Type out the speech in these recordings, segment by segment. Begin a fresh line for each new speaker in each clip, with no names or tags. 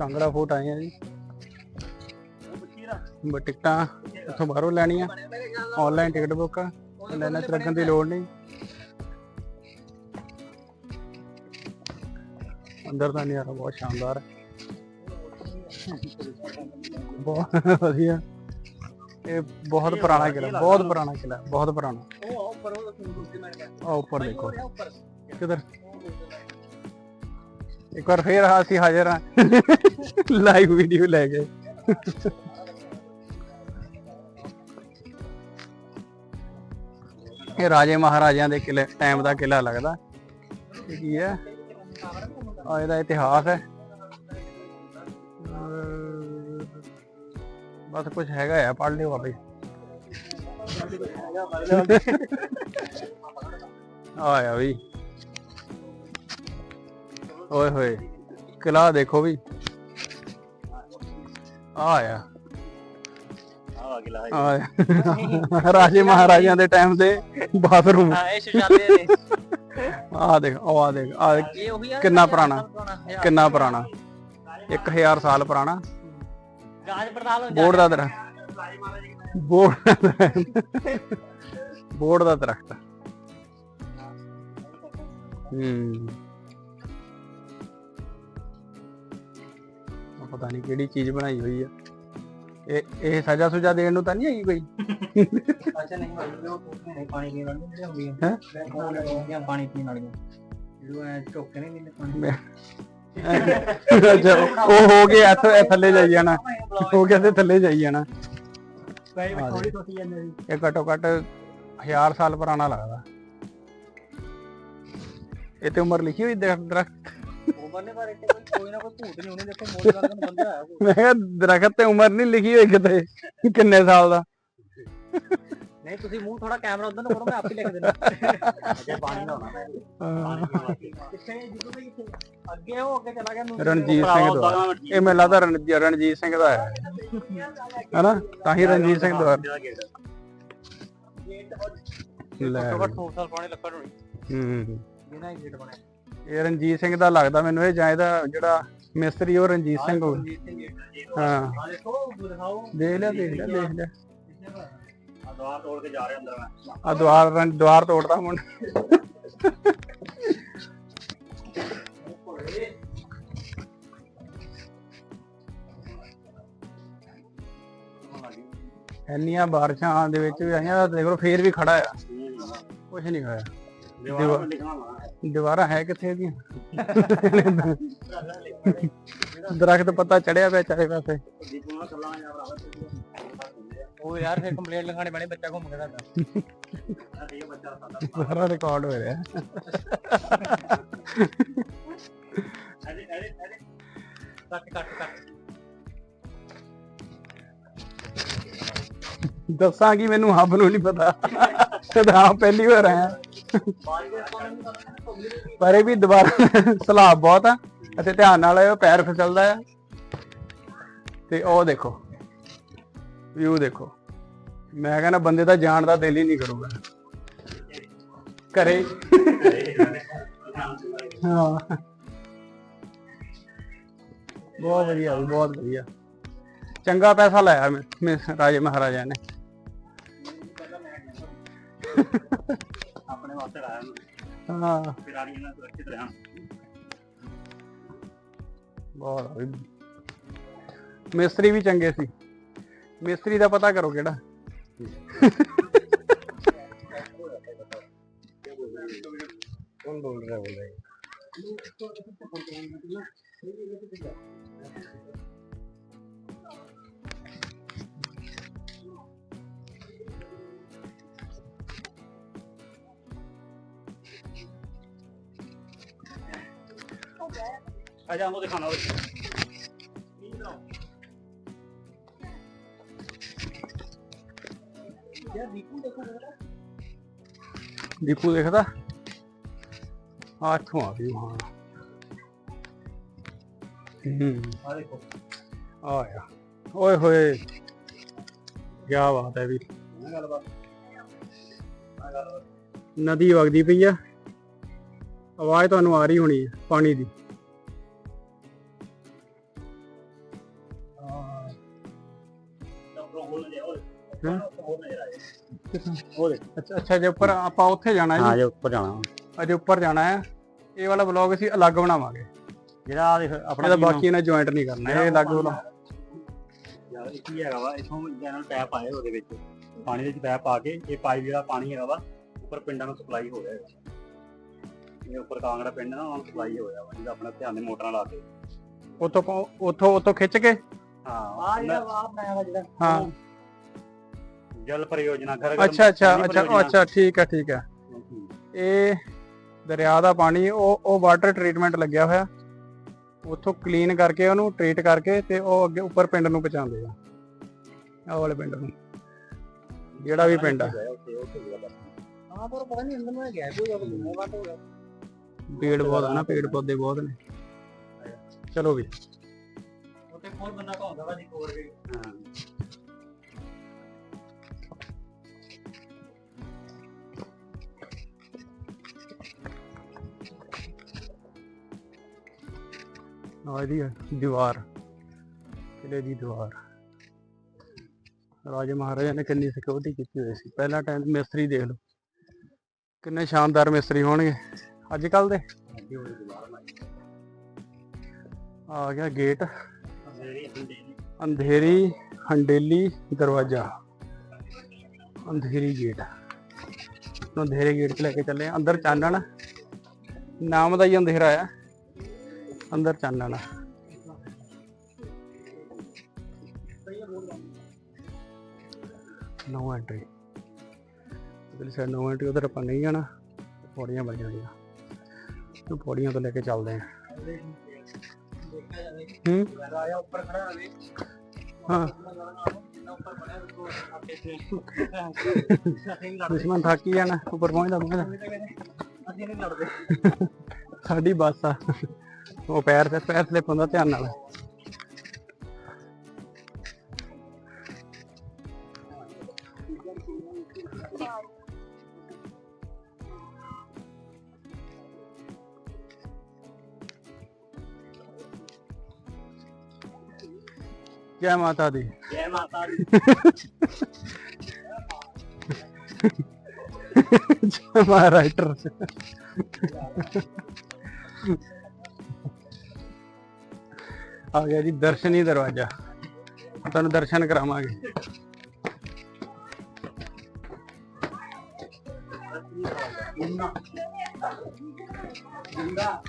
Kangra fort ਆਏ ਆ ਜੀ। ਟਿਕਟਾਂ ਇੱਥੋਂ ਬਾਹਰੋਂ ਲੈਣੀਆਂ। ਆਨਲਾਈਨ ਟਿਕਟ ਬੁੱਕ ਆ ਲਾਈਨਾਂ ਲੱਗਣ ਦੀ ਲੋੜ ਨਹੀਂ। ਅੰਦਰ ਦਾ ਨਜ਼ਾਰਾ ਬਹੁਤ ਸ਼ਾਨਦਾਰ ਹੈ ਬਹੁਤ ਵਧੀਆ। ਇਹ ਬਹੁਤ ਪੁਰਾਣਾ ਕਿਲਾ ਬਹੁਤ ਪੁਰਾਣਾ ਕਿਲਾ ਬਹੁਤ ਪੁਰਾਣਾ। ਆ ਉੱਪਰ ਦੇਖੋ। ਕਿਧਰ? ਇੱਕ ਵਾਰ ਫੇਰ ਅਸੀਂ ਹਾਜ਼ਰ ਹਾਂ ਲਾਈਵ ਵੀਡੀਓ ਲੈ ਕੇ। ਇਹ ਰਾਜੇ ਮਹਾਰਾਜਿਆਂ ਦੇ ਕਿਲੇ ਟਾਈਮ ਦਾ ਕਿਲਾ ਲੱਗਦਾ। ਇਹ ਕੀ ਹੈ? ਆ ਇਹਦਾ ਇਤਿਹਾਸ ਹੈ। ਬਸ ਕੁਝ ਹੈਗਾ ਆ, ਪੜ੍ਹ ਲਿਓ ਬਾਬੇ ਆਇਆ ਵੀ। ਓਏ ਹੋਏ ਕਿਲਾ ਦੇਖੋ ਵੀ। ਆਇਆ।
ਆ ਗਿਲਾ
ਆਇਆ। ਰਾਜੇ ਮਹਾਰਾਜਿਆਂ ਦੇ ਟਾਈਮ ਦੇ ਬਾਥਰੂਮ
ਹਾਂ ਇਹ ਸ਼ਜਾਦੇ ਨੇ
ਆ ਦੇਖ ਆ ਦੇਖ ਆ ਕਿੰਨਾ ਪੁਰਾਣਾ ਕਿੰਨਾ ਪੁਰਾਣਾ। 1000 ਸਾਲ ਪੁਰਾਣਾ।
ਗਾਜ ਪੜਤਾਲ ਹੋ
ਬੋਰਡ ਦਾ ਦਰਖਤ। ਬੋਰਡ ਦਾ। ਬੋਰਡ ਦਾ ਦਰਖਤ। ਹੂੰ। ਪਤਾ ਨਹੀਂ ਕਿਹੜੀ ਚੀਜ਼ ਬਣਾਈ ਹੋਈ ਆ। ਇਹ ਇਹ ਸਜ਼ਾ ਸੁਜਾ ਦੇਣ ਨੂੰ ਤਾਂ ਨਹੀਂ ਹੈਗੀ ਕੋਈ?
ਅੱਛਾ ਨਹੀਂ ਉਹ ਟੋਕੇ ਨਹੀਂ ਪਾਣੀ ਪੀਣ ਵਾਲੀ ਹੁੰਦੀ ਹੈ?
ਹੈਂ?
ਉਹ ਲੱਗੀਆਂ ਪਾਣੀ ਪੀਣ ਵਾਲੀਆਂ। ਜਦੋਂ ਐ ਟੋਕੇ ਨਹੀਂ ਦਿੰਦੇ ਪਾਣੀ।
ਮੈਂ- ਅੱਛਾ ਉਹ ਹੋ ਗਿਆ ਇੱਥੇ ਇਹ ਥੱਲੇ ਜਾਈ ਜਾਣਾ। ਹੋ ਗਿਆ ਤੇ ਥੱਲੇ ਜਾਈ ਜਾਣਾ। ਆ
ਥੋੜੀ ਟੋਕੀ ਜਾਂਦੇ ਸੀ।
ਇਹ ਘੱਟੋ ਘੱਟ 1000 ਸਾਲ ਪੁਰਾਣਾ ਲੱਗਦਾ। ਇਹ ਤੇ ਉਮਰ ਲਿਖੀ ਹੋਈ ਦਰਖਤ ਦਰਖਤ।
ਉਮਰ ਨੇ ਬਾਰੇ ਕੋਈ ਕੋਈ ਨਾ ਕੋਈ ਭੂਤ ਨਹੀਂ ਉਹਨੇ ਦੇਖੋ ਮੋੜ ਲੱਗਣ ਨੂੰ ਬੰਦਾ ਆਇਆ ਕੋਈ।
ਮੈਂ ਕਿਹਾ ਦਰਖਤ ਤੇ ਉਮਰ ਨਹੀਂ ਲਿਖੀ ਹੋਈ ਕਿਤੇ ਕਿੰਨੇ ਸਾਲ ਦਾ।
ਨਹੀਂ ਤੁਸੀਂ ਮੂੰਹ ਥੋੜਾ ਕੈਮਰਾ ਉਧਰ ਨੂੰ ਕਰੋ ਮੈਂ ਆਪ ਹੀ ਲਿਖ ਦਿੰਦਾ। ਅੱਗੇ ਪਾਣੀ ਲਾਉਣਾ ਮੈਂ।
ਹਾਂ।
ਕਿੱਥੇ ਜਦੋਂ ਵੀ ਕਿੱਥੇ ਅੱਗੇ ਉਹ ਅੱਗੇ ਚਲਾ ਗਿਆ
ਰਣਜੀਤ ਸਿੰਘ ਦੁਆਰਾ। ਇਹ ਮੇਲਾ ਤਾਂ ਰਣ- ਰਣਜੀਤ ਸਿੰਘ ਦਾ ਹੈ। ਹਨਾ? ਤਾਂ ਹੀ ਰਣਜੀਤ ਸਿੰਘ ਦੁਆਰਾ। ਲੈ।
ਘੱਟੋ ਘੱਟ 100 ਸਾਲ ਪੁਰਾਣੀ ਲੱਕੜ ਹੋਣੀ।
ਹੂੰ।
ਬਿਨਾਂ ਹੀ ਗੇਟ ਬਣਿਆ।
ਇਹ ਰਣਜੀਤ ਸਿੰਘ ਦਾ ਲੱਗਦਾ ਮੈਨੂੰ ਇਹ ਜਾਂ ਇਹਦਾ ਜਿਹੜਾ ਮਿਸਤਰੀ ਉਹ ਰਣਜੀਤ ਸਿੰਘ ਹੋ। ਹਾਂ।
ਆ ਦੇਖੋ ਦਿਖਾਓ।
ਦੇਖ ਲਿਆ ਦੇਖ ਲਿਆ ਦੇਖ ਲਿਆ।
ਆ ਦਵਾਰ ਤੋੜ ਕੇ ਜਾ ਰਿਹਾ ਅੰਦਰ ਮੈਂ
ਆ ਦੁਆਰ ਦੁਆਰ ਤੋੜਦਾ ਮੁੰਡਾ। ਇੰਨੀਆਂ ਬਾਰਿਸ਼ਾਂ ਦੇ ਵਿੱਚ ਵੀ ਆਈਆਂ ਦੇਖ ਲਓ ਫੇਰ ਵੀ ਖੜਾ ਆ। ਕੁਝ ਨਹੀਂ ਹੋਇਆ।
ਦੀਵਾਰ
ਹੈ ਕਿੱਥੇ ਦੀਆਂ ਦਰਖਤ ਪੱਤਾ ਚੜਿਆ ਪਿਆ ਚਾਰੇ ਪਾਸੇ।
ਉਹ ਯਾਰ ਫਿਰ ਕੰਪਲੇਂਟ ਲਿਖਾਣੇ ਪੈਣੇ ਬੱਚਾ ਘੁੰਮ ਬੱਚਾ ਸਾਡਾ
ਸਾਰਾ ਰਿਕਾਰਡ ਹੋ ਰਿਹਾ।
ਕੱਟ ਕੱਟ ਕੱਟ।
ਦੱਸਾਂ ਕਿ ਮੈਨੂੰ ਹੱਬ ਨੂੰ ਨਹੀਂ ਪਤਾ। ਤਾਂ ਪਹਿਲੀ ਵਾਰ ਆਇਆ। ਪਰ ਇਹ ਵੀ ਦੁਬਾਰਾ ਸਲਾਬ ਬਹੁਤ ਆ, ਅਤੇ ਧਿਆਨ ਨਾਲ ਆਇਓ, ਪੈਰ ਫਿਸਲਦਾ ਆ। ਤੇ ਉਹ ਦੇਖੋ, ਵਿਊ ਦੇਖੋ। ਮੈਂ ਕਹਿੰਦਾ ਬੰਦੇ ਦਾ ਜਾਣ ਦਾ ਦਿਲ ਹੀ ਨਹੀਂ ਕਰੂਗਾ। ਘਰੇ। ਹਾਂ। ਬਹੁਤ ਵਧੀਆ ਬਹੁਤ ਵਧੀਆ। ਚੰਗਾ ਪੈਸਾ ਲਾਇਆ ਮੈਂ ਰਾਜੇ ਮਹਾਰਾਜਾ ਨੇ।
ਆਪਣੇ ਵਾਸਤੇ ਲਾਇਆ ਨੂੰ
ਹਾਂ।
ਫਿਰ ਆੜੀਆਂ ਨਾਲ ਸੁਰੱਖਿਤ ਰਹਿਣ।
ਬਹੁਤ ਵੀ ਮਿਸਤਰੀ ਵੀ ਚੰਗੇ ਸੀ। ਮਿਸਤਰੀ ਦਾ ਪਤਾ ਕਰੋ ਕਿਹੜਾ। ਕੌਣ ਬੋਲ ਰਿਹਾ ਬੋਲ? ਰਿਹਾ
ਆ ਜਾ ਉਹ ਦਿਖਾਣਾ ਯਾਰ ਦੀਪੂ ਦੇਖੋ
ਦੀਪੂ ਦੇਖਦਾ? ਆ ਇੱਥੋਂ ਆ ਵੀ ਹਾਂ। ਹੂੰ।
ਆ ਦੇਖੋ।
ਆ ਆ। ਓਏ ਹੋਏ। ਕੀ ਬਾਤ ਹੈ ਵੀ।
ਗੱਲਬਾਤ। ਗੱਲਬਾਤ।
ਨਦੀ ਵਗਦੀ ਪਈ ਆ। ਆਵਾਜ਼ ਤੁਹਾਨੂੰ ਆ ਰਹੀ ਹੋਣੀ ਹੈ ਪਾਣੀ ਦੀ।
ਉਹ
ਅੱਛਾ ਅੱਛਾ ਜੇ ਉੱਪਰ ਆਪਾਂ ਉੱਥੇ ਜਾਣਾ ਹੈ
ਹਾਂ
ਜੀ।
ਜੇ ਉੱਪਰ ਜਾਣਾ
ਅਜੇ ਉੱਪਰ ਜਾਣਾ ਹੈ। ਇਹ ਵਾਲਾ ਵਲੌਗ ਅਸੀਂ ਅਲੱਗ ਬਣਾਵਾਂਗੇ।
ਜਿਹੜਾ ਆ ਦੇਖ ਆਪਣਾ
ਇਹਦਾ ਬਾਕੀ ਇਹਨਾਂ ਜੁਆਇੰਟ ਨਹੀਂ ਕਰਨਾ ਇਹ ਅਲੱਗ ਵਲੌਗ
ਯਾਰ ਇਹ ਕੀ ਹੈਗਾ ਵਾ ਇਥੋਂ ਜਨਰਲ ਪੈਪ ਆਏ ਉਹਦੇ ਵਿੱਚ। ਪਾਣੀ ਦੇ ਵਿੱਚ ਪੈਪ ਪਾ ਕੇ ਇਹ ਪਾਈਪ ਜਿਹੜਾ ਪਾਣੀ ਹੈਗਾ ਵਾ ਉੱਪਰ ਪਿੰਡਾਂ ਨੂੰ ਸਪਲਾਈ ਹੋ ਰਿਹਾ ਹੈਗਾ ਇਹ ਉੱਪਰ ਕਾਂਗੜਾ ਪਿੰਡ ਨਾ ਉਹਨਾਂ ਨੂੰ ਸਪਲਾਈ ਹੋ ਰਿਹਾ ਵਾ ਜਿਹਦਾ ਆਪਣਾ ਧਿਆਨ ਦੇ ਮੋਟਰਾਂ ਲਾ ਕੇ।
ਉੱਥੋਂ ਉੱਥੋਂ ਉੱਥੋਂ ਖਿੱਚ ਕੇ?
ਹਾਂ ਆ ਜਿਹੜਾ ਵਾ ਬਣਾਇਆ ਵਾ ਜਿਹੜਾ
ਹਾਂ।
ਜਲ ਪਰਿਯੋਜਨਾ ਘਰ ਘਰ
ਅੱਛਾ ਅੱਛਾ
ਪਾਣੀ
ਅੱਛਾ ਉਹ
ਪਰਿਯੋਜਨਾ।
ਅੱਛਾ ਠੀਕ ਹੈ ਠੀਕ ਹੈ। ਇਹ ਦਰਿਆ ਦਾ ਪਾਣੀ ਉਹ ਉਹ ਵਾਟਰ ਟ੍ਰੀਟਮੈਂਟ ਲੱਗਿਆ ਹੋਇਆ। ਉੱਥੋਂ ਕਲੀਨ ਕਰਕੇ ਉਹਨੂੰ ਟ੍ਰੀਟ ਕਰਕੇ ਤੇ ਉਹ ਅੱਗੇ ਉੱਪਰ ਪਿੰਡ ਨੂੰ ਪਹੁੰਚਾਉਂਦੇ ਆ। ਆਹ ਵਾਲੇ ਪਿੰਡ ਨੂੰ। ਜਿਹੜਾ ਵੀ ਪਿੰਡ ਆ।
ਉੱਥੇ ਉੱਥੇ ਗਿਆ ਬਸ ਹਾਂ ਪਰ ਪਤਾ ਨਹੀਂ ਅੰਦਰ ਨੂੰ ਗਿਆ ਕੋਈ ਉਹ ਬਾਤ ਹੋ ਗਿਆ
ਪੇੜ ਬਹੁਤ ਆ ਨਾ ਪੇੜ ਪੌਦੇ ਬਹੁਤ ਨੇ। ਚਲੋ ਵੀ।
ਉੱਥੇ ਕੋਲ ਬੰਦਾ ਘਾਉਂਦਾ ਵਾ ਜੀ ਕੋਰ ਵੀ। ਹਾਂ।
ਆਹ ਇਹਦੀ ਦੀਵਾਰ। ਕਿਲੇ ਦੀ ਦੀਵਾਰ? ਰਾਜੇ ਮਹਾਰਾਜਾ ਨੇ ਕਿੰਨੀ ਸਿਕਿਉਰਿਟੀ ਕੀਤੀ ਹੋਈ ਸੀ। ਪਹਿਲਾ ਟਾਈਮ ਮਿਸਤਰੀ ਦੇਖ ਲਓ। ਕਿੰਨੇ ਸ਼ਾਨਦਾਰ ਮਿਸਤਰੀ ਹੋਣਗੇ। ਅੱਜ ਕੱਲ ਦੇ? ਆ ਗਿਆ ਗੇਟ ਅੰਧੇਰੀ, ਹੰਡੇਲੀ, ਦਰਵਾਜ਼ਾ। ਅੰਧੇਰੀ ਗੇਟ ਅੰਧੇਰੇ ਗੇਟ 'ਚ ਲੈ ਕੇ ਚੱਲੇ ਅੰਦਰ ਚਾਨਣ। ਨਾਮ ਦਾ ਹੀ ਅੰਧੇਰਾ ਆ। ਅੰਦਰ ਚਾਨਣ ਆ ਨੋ ਐਂਟਰੀ ਉਧਰ ਸਾਈਡ ਨੋ ਐਂਟਰੀ ਉਧਰ ਆਪਾਂ ਨਹੀਂ ਜਾਣਾ, ਪੌੜੀਆਂ ਬਣ ਜਾਣੀਆਂ। ਤੇ ਪੌੜੀਆਂ ਤੋਂ ਲੈ ਕੇ ਚੱਲਦੇ ਆ ਹੂੰ?
ਰਾਜਾ ਉੱਪਰ ਖੜਾ ਹੋਵੇ
ਹਾਂ। ਦੁਸ਼ਮਣ ਥੱਕ ਹੀ ਜਾਣਾ, ਉੱਪਰ ਪਹੁੰਚਦਾ ਪਹੁੰਚਦਾ ਸਾਡੀ ਬੱਸ ਆ। ਉਹ ਪੈਰ ਤੇ ਪੈਰ ਸਲਿਪ ਹੁੰਦਾ ਧਿਆਨ ਨਾਲ। ਜੈ ਮਾਤਾ ਦੀ।
ਜੈ ਮਾਤਾ ਦੀ।
ਜੈ ਮਹਾਰਾਈਟਰ ਆ ਗਿਆ ਜੀ ਦਰਸ਼ਨੀ ਦਰਵਾਜ਼ਾ ਤੁਹਾਨੂੰ ਦਰਸ਼ਨ ਕਰਾਵਾਂਗੇ
ਜਿੰਨਾ ਜਿੰਦਾ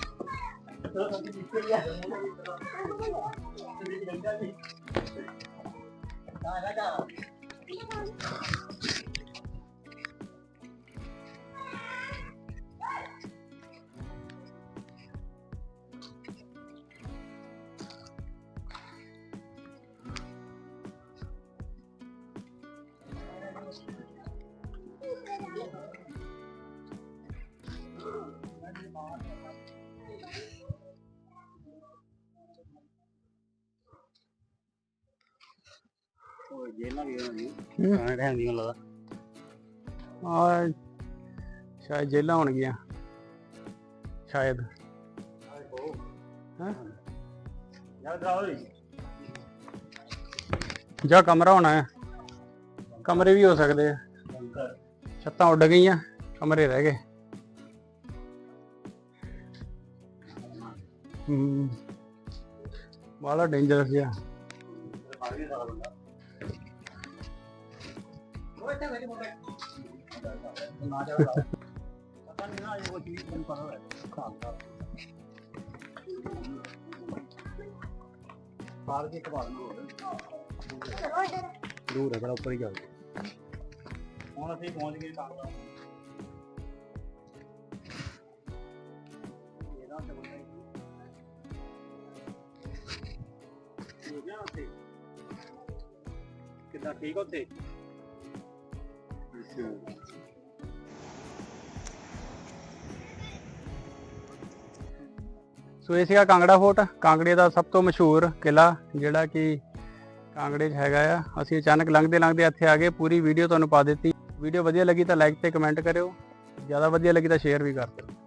ਤੋ ਜੇਲਾਂ ਟਾਈਮ ਨਹੀਂ ਲੱਗਦਾ
ਆ ਸ਼ਾਇਦ ਜੇਲਾਂ ਹੋਣਗੀਆਂ ਸ਼ਾਇਦ। ਹੈਂ? ਜਾਂ ਕਮਰਾ ਹੋਣਾ ਹੈ। ਕਮਰੇ ਵੀ ਹੋ ਸਕਦੇ ਆ। ਛੱਤਾਂ ਉੱਡ ਗਈਆਂ, ਕਮਰੇ ਰਹਿ ਗਏ।
ਪਤਾ ਹੈ। ਖਾਂਦਾ ਪਾਰ ਕੇ ਨੂੰ ਦੂਰ ਹੈ ਬੜਾ ਉੱਪਰ ਹੀ ਜਾਓ ਹੁਣ ਅਸੀਂ ਪਹੁੰਚ ਗਏ ਕਾਂਗੜਾ ਕਿੱਦਾਂ ਠੀਕ ਹੋ ਉੱਥੇ।
ਸੋ ਇਹ ਸੀਗਾ ਕਾਂਗੜਾ ਫੋਰਟ। ਕਾਂਗੜੇ ਦਾ ਸਭ ਤੋਂ ਮਸ਼ਹੂਰ ਕਿਲਾ ਜਿਹੜਾ ਕਿ ਕਾਂਗੜੇ 'ਚ ਹੈਗਾ ਆ। ਅਸੀਂ ਅਚਾਨਕ ਲੰਘਦੇ ਲੰਘਦੇ ਇੱਥੇ ਆ ਗਏ। ਪੂਰੀ ਵੀਡੀਓ ਤੁਹਾਨੂੰ ਪਾ ਦਿੱਤੀ। ਵੀਡੀਓ ਵਧੀਆ ਲੱਗੀ ਤਾਂ ਲਾਈਕ ਤੇ ਕਮੈਂਟ ਕਰਿਓ। ਜ਼ਿਆਦਾ ਵਧੀਆ ਲੱਗੀ ਤਾਂ ਸ਼ੇਅਰ ਵੀ ਕਰ ਦਿਓ।